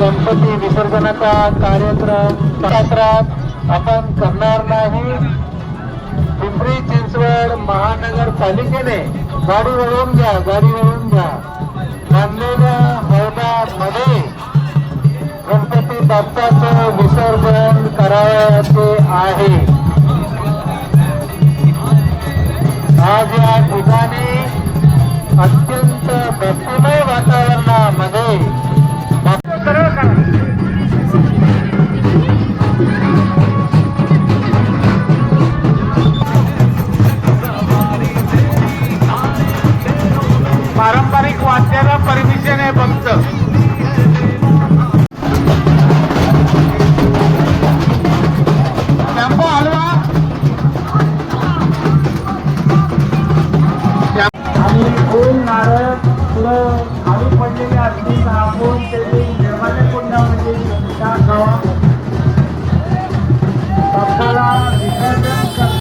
गणपती विसर्जनाचा कार्यक्रम क्षेत्रात आपण करणार नाही. पिंपरी चिंचवड महानगरपालिकेने गाडी वळवून घ्या गाडी वळवून घ्या. बांधलेल्या हौदामध्ये गणपती बाप्पाचं विसर्जन करावयाचे आहे. आज या ठिकाणी अत्यंत भक्तिमय वातावरणामध्ये पारंपरिक वाद्याला परमिशन आहे फक्त. आणि फुल नारळ फुलं खाली पडलेले असतील आपण ते